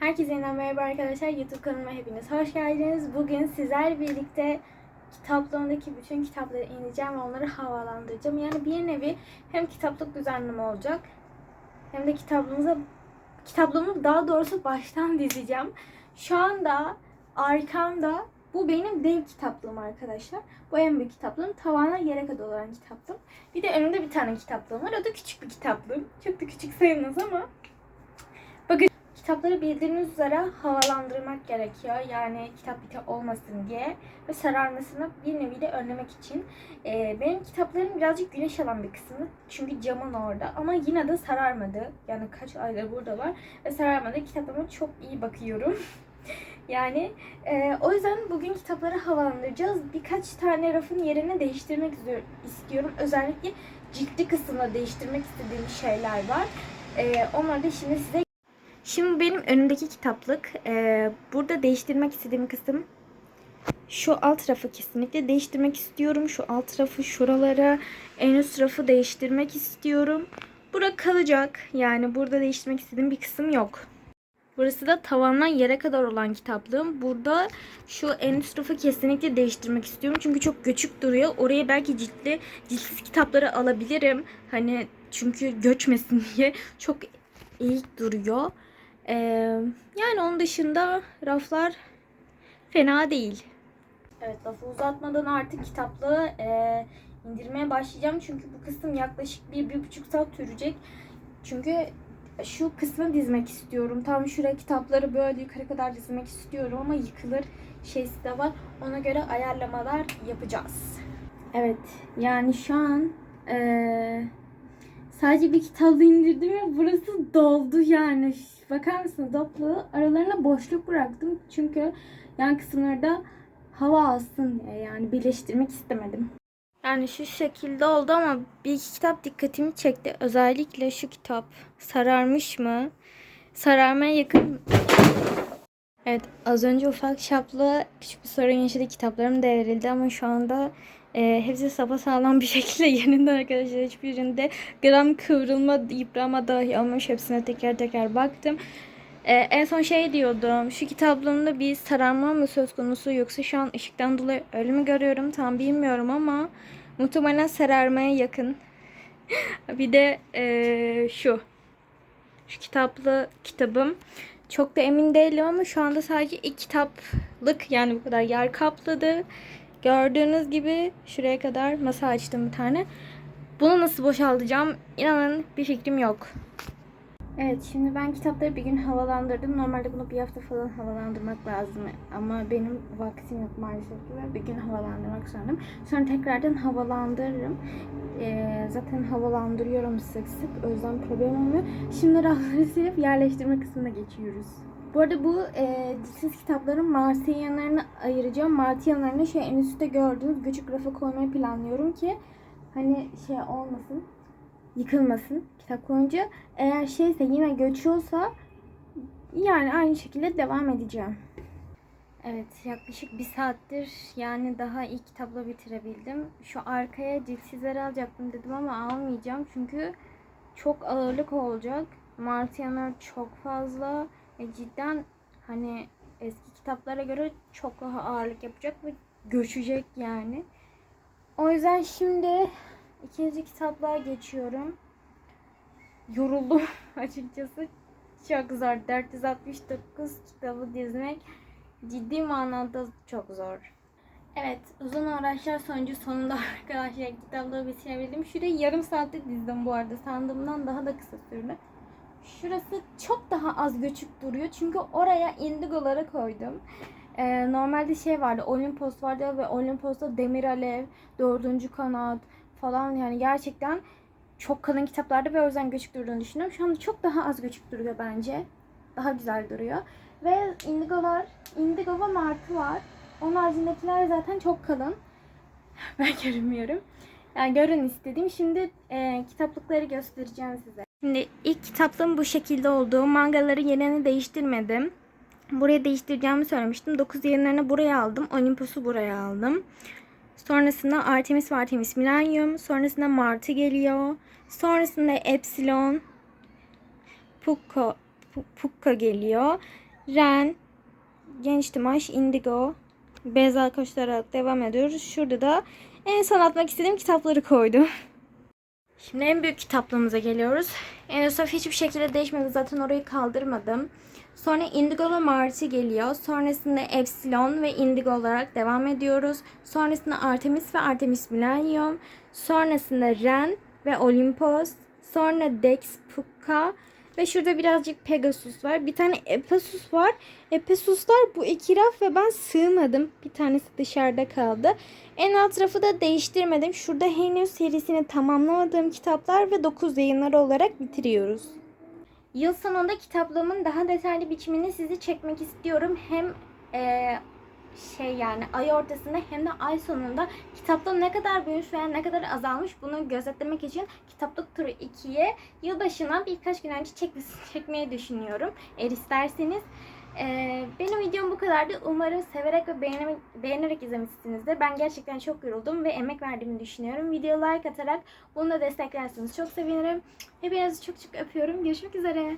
Herkese yeniden merhaba arkadaşlar. YouTube kanalıma hepiniz hoş geldiniz. Bugün sizler birlikte kitaplığımdaki bütün kitapları ineceğim ve onları havalandıracağım. Yani bir nevi hem kitaplık düzenleme olacak hem de kitaplığımıza kitaplığımı daha doğrusu baştan dizeceğim. Şu anda arkamda bu benim dev kitaplığım arkadaşlar. Bu en büyük kitaplığım. Tavana yere kadar olan kitaplığım. Bir de önümde bir tane kitaplığım var. O da küçük bir kitaplığım. Çok da küçük sayılmaz ama Kitapları bildiğiniz üzere havalandırmak gerekiyor. Yani kitap bite olmasın diye ve sararmasını bir nevi de önlemek için. Ee, benim kitaplarım birazcık güneş alan bir kısmı. Çünkü camın orada. Ama yine de sararmadı. Yani kaç aydır burada var ve sararmadı. Kitaplarıma çok iyi bakıyorum. yani e, o yüzden bugün kitapları havalandıracağız. Birkaç tane rafın yerini değiştirmek istiyorum. Özellikle ciltli kısmını değiştirmek istediğim şeyler var. Ee, onları da şimdi size Şimdi benim önümdeki kitaplık. Ee, burada değiştirmek istediğim kısım şu alt rafı kesinlikle değiştirmek istiyorum. Şu alt rafı şuralara, en üst rafı değiştirmek istiyorum. Bura kalacak. Yani burada değiştirmek istediğim bir kısım yok. Burası da tavandan yere kadar olan kitaplığım. Burada şu en üst rafı kesinlikle değiştirmek istiyorum. Çünkü çok göçük duruyor. Oraya belki ciltli, ciltsiz kitapları alabilirim. Hani çünkü göçmesin diye çok iyi duruyor. Ee, yani onun dışında raflar fena değil. Evet lafı uzatmadan artık kitaplığı e, indirmeye başlayacağım. Çünkü bu kısım yaklaşık bir, bir buçuk saat sürecek. Çünkü şu kısmı dizmek istiyorum. Tam şuraya kitapları böyle yukarı kadar dizmek istiyorum ama yıkılır şeysi de var. Ona göre ayarlamalar yapacağız. Evet yani şu an eee Sadece bir kitabı indirdim ve burası doldu yani. Bakar mısınız doplu aralarına boşluk bıraktım. Çünkü yan kısımlarda hava alsın diye yani birleştirmek istemedim. Yani şu şekilde oldu ama bir iki kitap dikkatimi çekti. Özellikle şu kitap sararmış mı? Sararmaya yakın. Evet az önce ufak çaplı küçük bir sorun yaşadı. Kitaplarım devrildi ama şu anda e, hepsi sağlam bir şekilde yerinden arkadaşlar. Hiçbirinde gram kıvrılma, yıprama dahi olmamış. Hepsine teker teker baktım. E, en son şey diyordum. Şu kitaplığımda bir sararma mı söz konusu yoksa şu an ışıktan dolayı öyle mi görüyorum tam bilmiyorum ama muhtemelen sararmaya yakın. bir de e, şu. Şu kitaplı kitabım. Çok da emin değilim ama şu anda sadece iki kitaplık yani bu kadar yer kapladı. Gördüğünüz gibi şuraya kadar masa açtım bir tane. Bunu nasıl boşaltacağım inanın bir fikrim yok. Evet şimdi ben kitapları bir gün havalandırdım. Normalde bunu bir hafta falan havalandırmak lazım. Ama benim vaktim yok maalesef ve bir gün havalandırmak zorundayım. Sonra tekrardan havalandırırım. Ee, zaten havalandırıyorum sık sık. O yüzden problem olmuyor. Şimdi rafları silip yerleştirme kısmına geçiyoruz. Bu arada bu e, dizsiz kitapların marsiyanlarını ayıracağım. Marsiyanlarını şey en üstte gördüğünüz küçük rafa koymayı planlıyorum ki hani şey olmasın, yıkılmasın kitap koyunca. Eğer şeyse yine göçüyorsa yani aynı şekilde devam edeceğim. Evet yaklaşık bir saattir yani daha ilk kitapla bitirebildim. Şu arkaya ciltsizleri alacaktım dedim ama almayacağım çünkü çok ağırlık olacak. Martiyaner çok fazla. E cidden hani eski kitaplara göre çok daha ağırlık yapacak ve göçecek yani. O yüzden şimdi ikinci kitaplığa geçiyorum. Yoruldum açıkçası. Çok zor. 469 kitabı dizmek ciddi manada çok zor. Evet uzun uğraşlar sonucu sonunda arkadaşlar kitaplığı bitirebildim. Şurayı yarım saatte dizdim bu arada. Sandığımdan daha da kısa sürdü. Şurası çok daha az göçük duruyor. Çünkü oraya indigoları koydum. Ee, normalde şey vardı. Olimpos vardı ve Olimpos'ta Demir Alev, Dördüncü Kanat falan yani gerçekten çok kalın kitaplarda ve o yüzden göçük durduğunu düşünüyorum. Şu anda çok daha az göçük duruyor bence. Daha güzel duruyor. Ve indigolar, indigo ve martı var. Onun haricindekiler zaten çok kalın. ben görünmüyorum. Yani görün istedim. Şimdi e, kitaplıkları göstereceğim size. Şimdi ilk kitaplığım bu şekilde oldu. Mangaları yerini değiştirmedim. Buraya değiştireceğimi söylemiştim. 9 yayınlarını buraya aldım. Olympus'u buraya aldım. Sonrasında Artemis ve Artemis Millennium. Sonrasında Martı geliyor. Sonrasında Epsilon. Pukka, Pukka geliyor. Ren, Genç Timaş, Indigo, Beyza koşturarak devam ediyoruz. Şurada da en son atmak istediğim kitapları koydum. Şimdi en büyük kitaplığımıza geliyoruz. En üst hiçbir şekilde değişmedi. Zaten orayı kaldırmadım. Sonra Indigo ve Marty geliyor. Sonrasında Epsilon ve Indigo olarak devam ediyoruz. Sonrasında Artemis ve Artemis Millennium. Sonrasında Ren ve Olympus. Sonra Dex, Puka ve şurada birazcık Pegasus var. Bir tane Epesus var. Epesuslar bu iki raf ve ben sığmadım. Bir tanesi dışarıda kaldı. En alt rafı da değiştirmedim. Şurada henüz serisini tamamlamadığım kitaplar ve 9 yayınları olarak bitiriyoruz. Yıl sonunda kitaplığımın daha detaylı biçimini sizi çekmek istiyorum. Hem eee, şey yani ay ortasında hem de ay sonunda kitaplığım ne kadar büyümüş veya ne kadar azalmış bunu gözetlemek için kitaplık turu 2'ye yılbaşına birkaç gün önce çekmesi, çekmeyi düşünüyorum. Eğer isterseniz. Eee, benim videom bu kadardı. Umarım severek ve beğenerek, beğenerek izlemişsinizdir. Ben gerçekten çok yoruldum ve emek verdiğimi düşünüyorum. Videoya like atarak bunu da desteklerseniz çok sevinirim. Hepinizi çok çok öpüyorum. Görüşmek üzere.